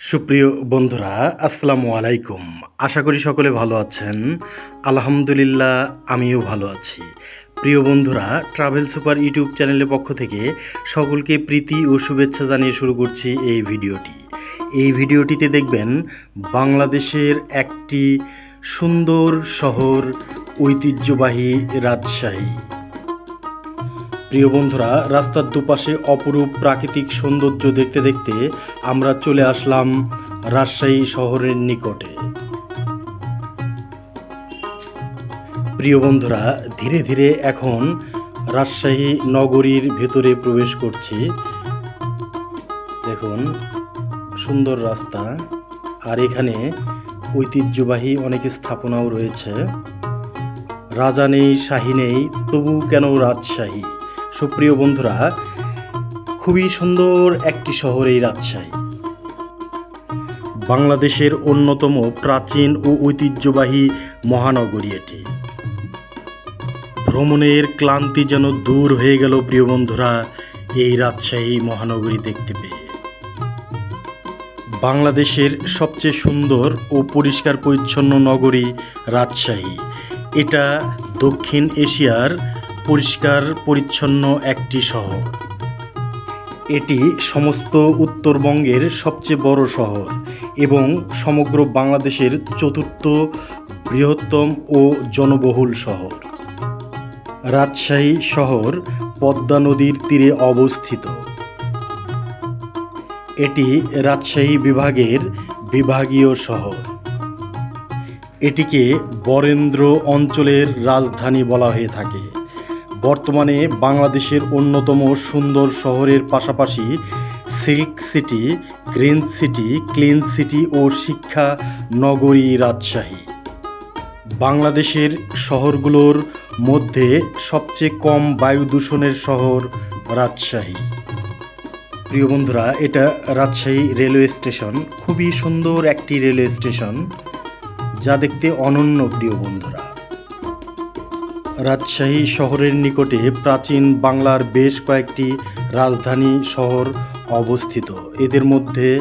সুপ্রিয় বন্ধুরা, আসসালামু আলাইকুম। আশা করি সকলে ভালো আছেন। আলহামদুলিল্লাহ, আমিও ভালো আছি। প্রিয় বন্ধুরা ট্রাভেল সুপার ইউটিউব চ্যানেলের পক্ষ থেকে সকলকে প্রীতি ও শুভেচ্ছা জানিয়ে শুরু করছি এই ভিডিওটি। এই ভিডিওটিতে দেখবেন বাংলাদেশের একটি সুন্দর শহর, ঐতিহ্যবাহী রাজশাহী। প্রিয় বন্ধুরা, রাস্তার দুপাশে অপরূপ প্রাকৃতিক সৌন্দর্য দেখতে দেখতে আমরা চলে আসলাম রাজশাহী শহরের নিকটে। প্রিয় বন্ধুরা, ধীরে ধীরে এখন রাজশাহী নগরীর ভেতরে প্রবেশ করছি। দেখুন, সুন্দর রাস্তা। আর এখানে ঐতিহ্যবাহী অনেক স্থাপনাও রয়েছে। রাজা নেই, শাহী নেই, তবু কেন রাজশাহী? সুপ্রিয় বন্ধুরা, খুবই সুন্দর একটি শহর এই রাজশাহী। বাংলাদেশের অন্যতম প্রাচীন ও ঐতিহ্যবাহী মহানগরী এটি। ভ্রমণের ক্লান্তি যেন দূর হয়ে গেল, প্রিয় বন্ধুরা, এই রাজশাহী মহানগরী দেখতে পেয়ে। বাংলাদেশের সবচেয়ে সুন্দর ও পরিষ্কার পরিচ্ছন্ন নগরী রাজশাহী। এটা দক্ষিণ এশিয়ার পরিষ্কার, পরিচ্ছন্ন একটি শহর। এটি সমস্ত উত্তরবঙ্গের সবচেয়ে বড় শহর এবং সমগ্র বাংলাদেশের চতুর্থ বৃহত্তম ও জনবহুল শহর। রাজশাহী শহর পদ্মা নদীর তীরে অবস্থিত। এটি রাজশাহী বিভাগের বিভাগীয় শহর। এটিকে বরেন্দ্র অঞ্চলের রাজধানী বলা হয়ে থাকে। বর্তমানে বাংলাদেশের অন্যতম সুন্দর শহরের পাশাপাশি silk city, green city, clean city ও শিক্ষা নগরী রাজশাহী। বাংলাদেশের শহরগুলোর মধ্যে সবচেয়ে কম বায়ু দূষণের শহর রাজশাহী। প্রিয় বন্ধুরা, এটা রাজশাহী রেলওয়ে স্টেশন। খুবই সুন্দর একটি রেলওয়ে স্টেশন, যা দেখতে অনন্য প্রিয় বন্ধুরা। রাজশাহী শহরের নিকটে প্রাচীন বাংলার বেশ কয়েকটি রাজধানী শহর অবস্থিত। এদের মধ্যে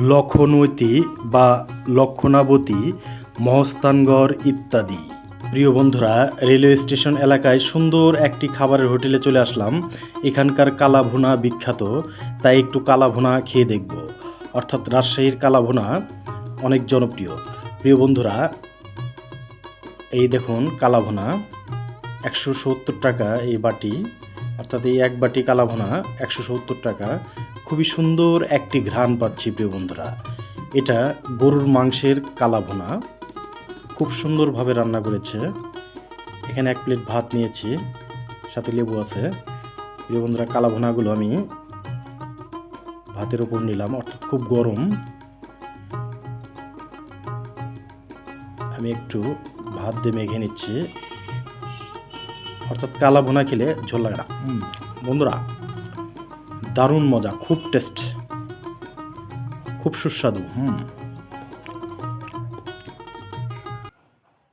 লক্ষণবতী বা লক্ষণাবতী, মহস্তানগড় ইত্যাদি। প্রিয় বন্ধুরা, রেলওয়ে স্টেশন এলাকায় সুন্দর একটি খাবারের হোটেলে চলে আসলাম। এখানকার কালাভুনা বিখ্যাত, তাই একটু কালাভুনা খেয়ে দেখব। অর্থাৎ রাজশাহীর কালাভুনা অনেক জনপ্রিয়। প্রিয় বন্ধুরা, এই দেখুন কালাভুনা। একশো সত্তর টাকা এই বাটি, অর্থাৎ এই এক বাটি কালাভোনা একশো সত্তর টাকা। খুবই সুন্দর একটি ঘ্রাণ পাচ্ছি প্রিয় বন্ধুরা। এটা গরুর মাংসের কালাভোনা। খুব সুন্দরভাবে রান্না করেছে। এখানে এক প্লেট ভাত নিয়েছি, সাথে লেবু আছে। প্রিয় বন্ধুরা, কালাভুনাগুলো আমি ভাতের ওপর নিলাম, অর্থাৎ খুব গরম। আমি একটু ভাত দিয়ে মেখে নিচ্ছি। অর্থাৎ কালা ভুনা খেলে ঝোল লাগে না। বন্ধুরা দারুণ মজা খুব টেস্ট খুব সুস্বাদু। হুম।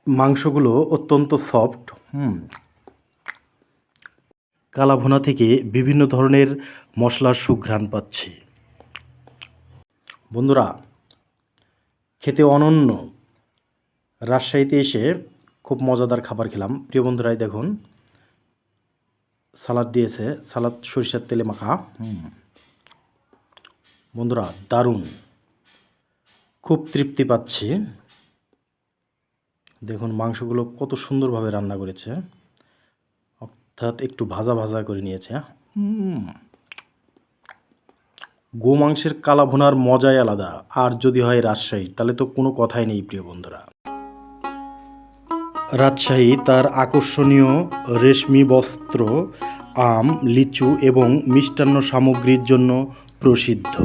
মাংসগুলো অত্যন্ত সফট হুম। কালা ভুনা থেকে বিভিন্ন ধরনের মশলার সুঘ্রাণ পাচ্ছি। বন্ধুরা খেতে অনন্য। রাজশাহীতে এসে খুব মজাদার খাবার খেলাম। প্রিয় বন্ধুরাই দেখুন সালাদ দিয়েছে সালাদ সরিষার তেলে মাখা। বন্ধুরা দারুণ। খুব তৃপ্তি পাচ্ছি। দেখুন মাংসগুলো কত সুন্দরভাবে রান্না করেছে। অর্থাৎ একটু ভাজা ভাজা করে নিয়েছে। হুম। গো মাংসের কালা ভুনার মজাই আলাদা। আর যদি হয় রাজশাহী তাহলে তো কোনো কথাই নেই প্রিয় বন্ধুরা। রাজশাহী তার আকর্ষণীয় রেশমি বস্ত্র, আম, লিচু এবং মিষ্টান্ন সামগ্রীর জন্য প্রসিদ্ধ।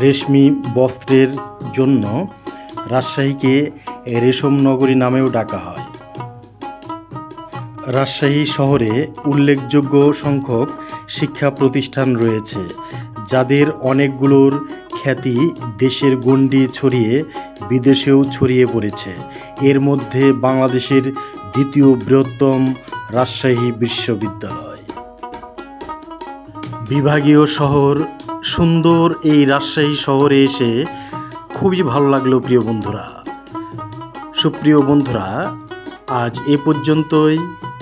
রেশমি বস্ত্রের জন্য রাজশাহীকে রেশম নগরী নামেও ডাকা হয়। রাজশাহী শহরে উল্লেখযোগ্য সংখ্যক শিক্ষা প্রতিষ্ঠান রয়েছে, যাদের অনেকগুলোর খ্যাতি দেশের গণ্ডি ছড়িয়ে বিদেশেও ছড়িয়ে পড়েছে। এর মধ্যে বাংলাদেশের দ্বিতীয় বৃহত্তম রাজশাহী বিশ্ববিদ্যালয়। বিভাগীয় শহর সুন্দর এই রাজশাহী শহরে এসে খুবই ভালো লাগল প্রিয় বন্ধুরা। সুপ্রিয় বন্ধুরা, আজ এ পর্যন্তই।